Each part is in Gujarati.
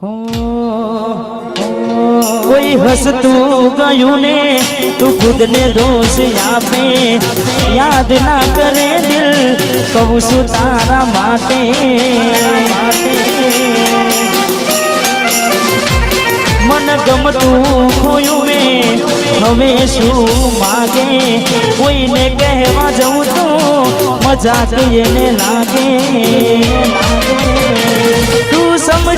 કોઈ હસતું ગયું ને તું ખુદને દોષ આપે યાદ ના કરે દિલ કહું છું તારા માટે મન ગમતું ખોયું મેં હવે શું માગે કોઈને કહેવા જવું તો મજાક એને લાગે તું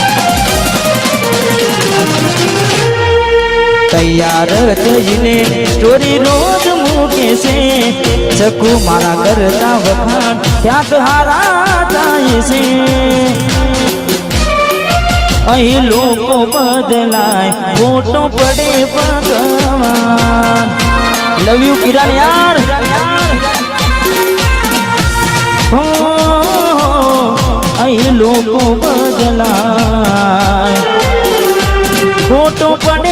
તૈયાર થઈને સ્ટોરી રોજ મૂકે છે ચકુ મારા કરતા વખાણ ક્યાંક હારા થાય છે અહીં લોકો બદલાય ફોટો પડે ભગવાન લવ યુ કિરણ યાર હો, અહીં લોકો બદલાય ફોટો પડે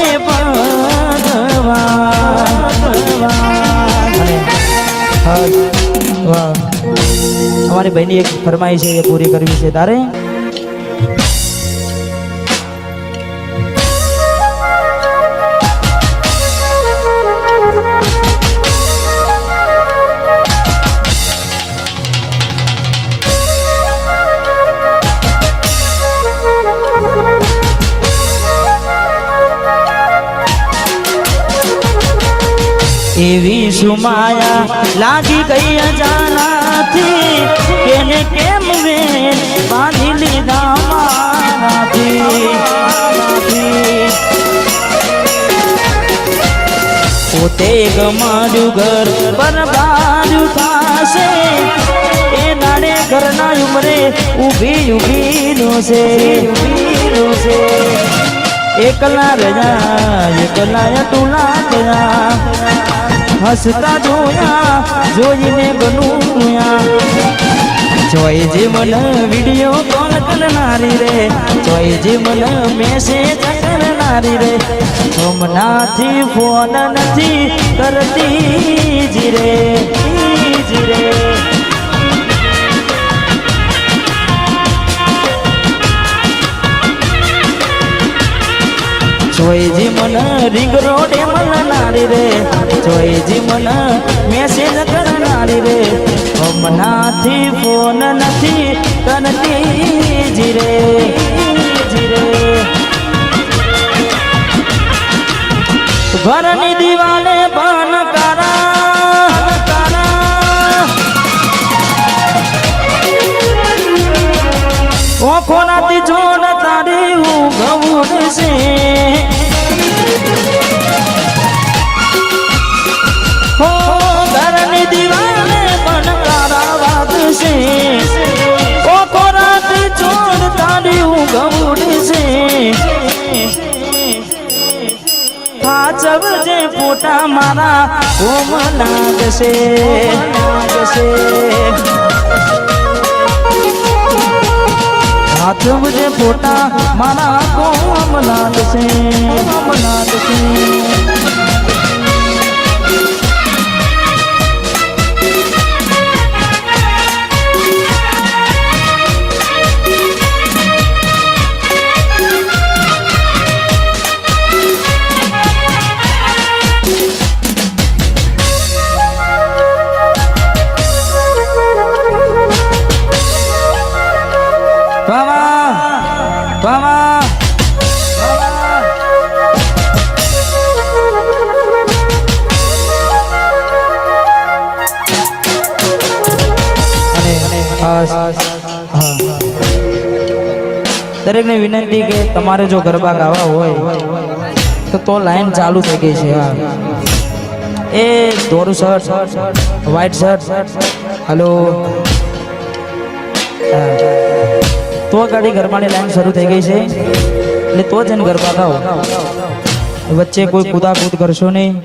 અમારી બહેની એક ફરમાઈ છે એ પૂરી કરવી છે. તારે? એવી સુમાયા લાગી ગઈ અજાનાથી કેને કેમ મેં બાંધી લીધા મારાથી પોતે ગમાડ્યું ઘર બરબાડ્યું થાશે એ નાડે ઘરના ઉમરે ઊભી ઊભી રોશે ઊભી રોશે એકલા રજા એકલા અતુલા ગયા હસતા જોયા, જોઈને બનુયા. જોઈ જે મન વીડિયો કોલ કરનારી રે, જોઈ જે મન મેસેજ કરનારી રે. સોમનાથી ફોન નથી કરતી જી રે. જોઈજી મન રિંગ રોડે મળનારી રે. જોઈજી મન મેસેજ કરનારી રે. હમણાંથી ફોન નથી કરતી જી રે. ઘરની દિવાલે પણ કરા. ઓખોનાથી જોડ તારી ઊંઘ છે ફોટા મારા કોમ લાગશે લાગશે. સાચવજે ફોટા મારા કોમ લાગશે કોમ લાગશે. અને ખાસ દરેકને વિનંતી કે તમારે જો ગરબા ગાવા હોય, તો તો લાઈન ચાલુ થઈ ગઈ છે એ દોરું શર્ટ વ્હાઈટ શર્ટ હલો તો ગાડી ગરબાની લાઈન શરૂ થઈ ગઈ છે. એટલે તો જ એને ગરબા ગાઓ. વચ્ચે કોઈ કુદાકૂદ કરશો નહીં.